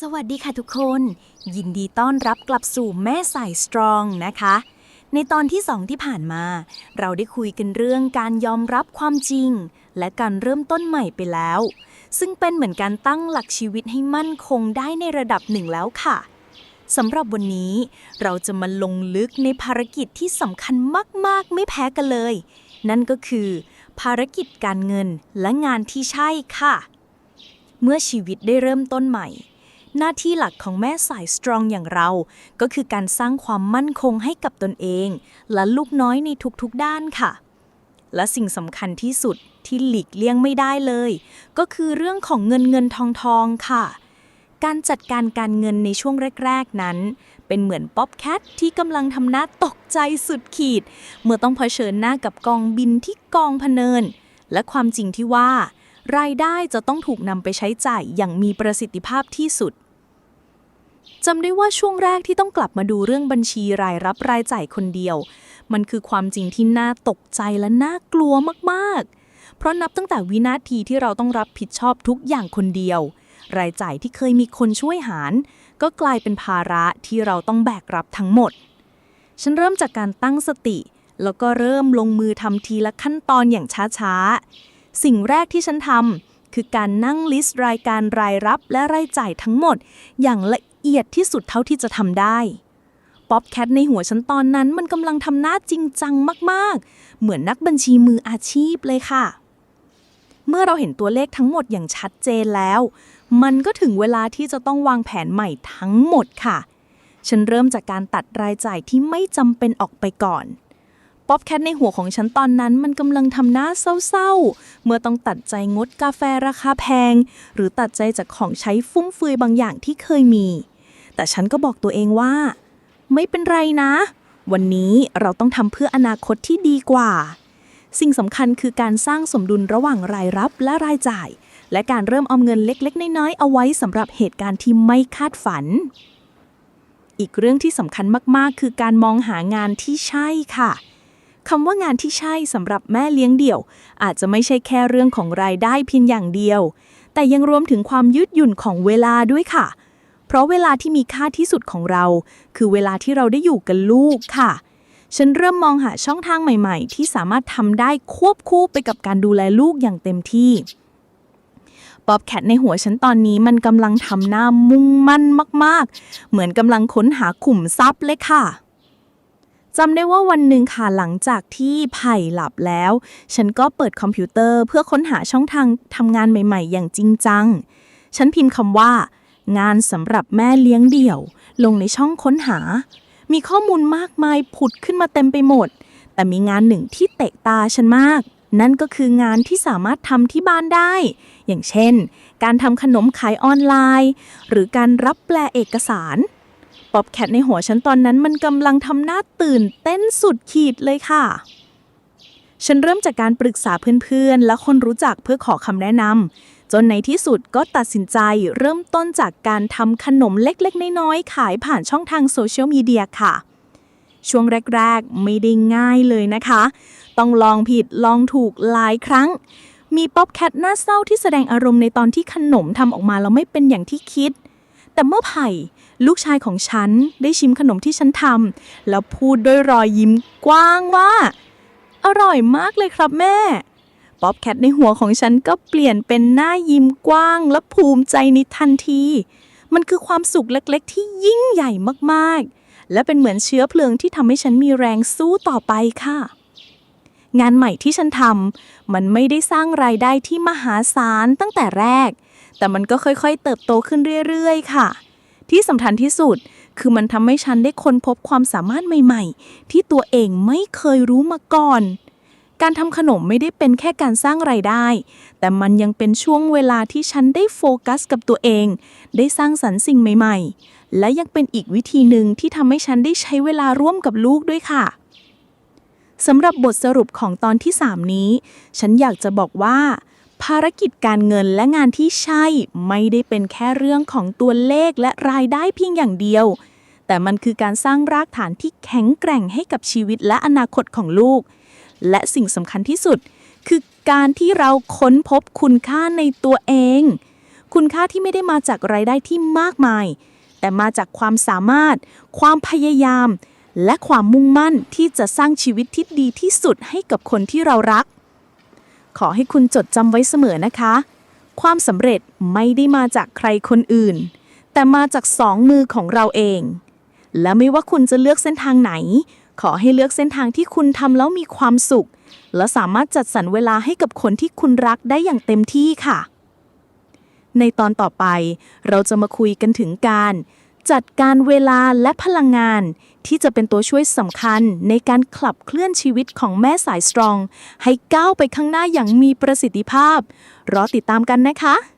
สวัสดีค่ะทุกคน ยินดีต้อนรับกลับสู่แม่สายสตรองนะคะ ในตอนที่สองที่ผ่านมา เราได้คุยกันเรื่องการยอมรับความจริง และการเริ่มต้นใหม่ไปแล้ว ซึ่งเป็นเหมือนการตั้งหลักชีวิตให้มั่นคงได้ในระดับหนึ่งแล้วค่ะสำหรับวันนี้ เราจะมาลงลึกในภารกิจที่สำคัญมาก ๆ ไม่แพ้กันเลย นั่นก็คือ ภารกิจการเงินและงานที่ใช่ค่ะ เมื่อชีวิตได้เริ่มต้นใหม่ หน้าที่หลักของแม่สายสตรองอย่างเรา ก็คือการสร้างความมั่นคงให้กับตนเอง และลูกน้อยในทุกๆด้านค่ะ และสิ่งสำคัญที่สุดที่หลีกเลี่ยงไม่ได้เลย ก็คือเรื่องของเงินเงินทองทองค่ะ การจัดการการเงินในช่วงแรก ๆ นั้น เป็นเหมือนป๊อปแคทที่กำลังทำหน้าตกใจสุดขีด เมื่อต้องเผชิญหน้ากับกองบินที่กองพะเนิน และความจริงที่ว่ารายได้จะต้องถูกนำไปใช้จ่ายอย่างมีประสิทธิภาพที่สุด จำได้ว่าช่วงแรกที่ต้องกลับมาดูเรื่องบัญชีรายรับรายจ่ายคนเดียว มันคือความจริงที่น่าตกใจและน่ากลัวมากๆ เพราะนับตั้งแต่วินาทีที่เราต้องรับผิดชอบทุกอย่างคนเดียว รายจ่ายที่เคยมีคนช่วยหาร ก็กลายเป็นภาระที่เราต้องแบกรับทั้งหมด ฉันเริ่มจากการตั้งสติ แล้วก็เริ่มลงมือทำทีละขั้นตอนอย่างช้าๆ สิ่งแรกที่ฉันทำคือการนั่งลิสต์รายการรายรับและรายจ่ายทั้งหมด อย่างละ เอียดที่สุดเท่าที่จะทำได้ป๊อปแคทในหัวฉันตอนนั้นมันกำลังทำหน้าจริงจังมากๆ เหมือนนักบัญชีมืออาชีพเลยค่ะ เมื่อเราเห็นตัวเลขทั้งหมดอย่างชัดเจนแล้ว มันก็ถึงเวลาที่จะต้องวางแผนใหม่ทั้งหมดค่ะ ฉันเริ่มจากการตัดรายจ่ายที่ไม่จำเป็นออกไปก่อนป๊อปแคทในหัวของฉันตอนนั้นมันกำลังทำหน้าเศร้าๆ เมื่อต้องตัดใจงดกาแฟราคาแพง หรือตัดใจจากของใช้ฟุ่มเฟือยบางอย่างที่เคยมี แต่ฉันก็บอกตัวเองว่า ไม่เป็นไรนะ วันนี้เราต้องทำเพื่ออนาคตที่ดีกว่า สิ่งสำคัญคือการสร้างสมดุลระหว่างรายรับและรายจ่าย และการเริ่มเอาเงินเล็กๆ น้อยๆ เอาไว้สำหรับเหตุการณ์ที่ไม่คาดฝัน อีกเรื่องที่สำคัญมากๆ คือการมองหางานที่ใช่ค่ะคำว่างานที่ใช่สำหรับแม่เลี้ยงเดี่ยว อาจจะไม่ใช่แค่เรื่องของรายได้เพียงอย่างเดียว แต่ยังรวมถึงความยืดหยุ่นของเวลาด้วยค่ะเราะเวลาที่มีค่าที่สุดของเรา คือเวลาที่เราได้อยู่กับลูกค่ะ ฉันเริ่มมองหาช่องทางใหม่ๆ ที่สามารถทำได้ควบคู่ไปกับการดูแลลูกอย่างเต็มที่ป๊อบแคทในหัวฉันตอนนี้มันกำลังทำหน้ามุ่งมั่นมาก ๆ เหมือนกำลังค้นหาขุมทรัพย์เลยค่ะจำได้ว่าวันหนึ่งค่ะหลังจากที่ไผ่หลับแล้ว ฉันก็เปิดคอมพิวเตอร์เพื่อค้นหาช่องทางทำงานใหม่ ๆ อย่างจริงจัง ฉันพิมพ์คำว่า งานสำหรับแม่เลี้ยงเดี่ยว ลงในช่องค้นหา มีข้อมูลมากมายผุดขึ้นมาเต็มไปหมด แต่มีงานหนึ่งที่เตะตาฉันมาก นั่นก็คืองานที่สามารถทำที่บ้านได้ อย่างเช่น การทำขนมขายออนไลน์ หรือการรับแปลเอกสารป๊อบแคทในหัวฉันตอนนั้นมันกำลังทำหน้าตื่นเต้นสุดขีดเลยค่ะ ฉันเริ่มจากการปรึกษาเพื่อนๆ และคนรู้จักเพื่อขอคำแนะนำจนในที่สุดก็ตัดสินใจเริ่มต้นจากการทำขนมเล็กๆ น้อยๆ ขายผ่านช่องทางโซเชียลมีเดียค่ะ ช่วงแรกๆ ไม่ได้ง่ายเลยนะคะ ต้องลองผิดลองถูกหลายครั้ง มีป๊อปแคทหน้าเศร้าที่แสดงอารมณ์ในตอนที่ขนมทำออกมาแล้วไม่เป็นอย่างที่คิด แต่เมื่อไผ่ลูกชายของฉันได้ชิมขนมที่ฉันทำแล้วพูดด้วยรอยยิ้มกว้างว่า อร่อยมากเลยครับแม่ ป๊อปแคทในหัวของฉันก็เปลี่ยนเป็นหน้ายิ้มกว้างและภูมิใจในทันที มันคือความสุขเล็กๆ ที่ยิ่งใหญ่มากๆ และเป็นเหมือนเชื้อเพลิงที่ทำให้ฉันมีแรงสู้ต่อไปค่ะ งานใหม่ที่ฉันทำมันไม่ได้สร้างรายได้ที่มหาศาลตั้งแต่แรก แต่มันก็ค่อยๆ เติบโตขึ้นเรื่อยๆ ค่ะ ที่สำคัญที่สุดคือมันทำให้ฉันได้ค้นพบความสามารถใหม่ ๆ ที่ตัวเองไม่เคยรู้มาก่อน การทำขนมไม่ได้เป็นแค่การสร้างไรายได้ แต่มันยังเป็นช่วงเวลาที่ฉันได้โฟกัสกับตัวเอง ได้สร้างสรรค์สิ่งใหม่ๆ และยังเป็นอีกวิธีหนึ่งที่ทำให้ฉันได้ใช้เวลาร่วมกับลูกด้วยค่ะสำหรับบทสรุปของตอนที่ 3 นี้ ฉันอยากจะบอกว่า ภารกิจการเงินและงานที่ใช่ ไม่ได้เป็นแค่เรื่องของตัวเลขและรายได้เพียงอย่างเดียว แต่มันคือการสร้างรากฐานที่แข็งแกร่งให้กับชีวิตและอนาคตของลูก และสิ่งสำคัญที่สุด คือการที่เราค้นพบคุณค่าในตัวเอง คุณค่าที่ไม่ได้มาจากรายได้ที่มากมาย แต่มาจากความสามารถ ความพยายาม และความมุ่งมั่นที่จะสร้างชีวิตที่ดีที่สุดให้กับคนที่เรารัก ขอให้คุณจดจำไว้เสมอนะคะ ความสำเร็จไม่ได้มาจากใครคนอื่น แต่มาจากสองมือของเราเอง และไม่ว่าคุณจะเลือกเส้นทางไหน ขอให้เลือกเส้นทางที่คุณทำแล้วมีความสุข และสามารถจัดสรรเวลาให้กับคนที่คุณรักได้อย่างเต็มที่ค่ะ ในตอนต่อไปเราจะมาคุยกันถึงการ จัดการเวลาและพลังงาน ที่จะเป็นตัวช่วยสำคัญในการขับเคลื่อนชีวิตของแม่สายสตรอง ให้ก้าวไปข้างหน้าอย่างมีประสิทธิภาพ รอติดตามกันนะคะ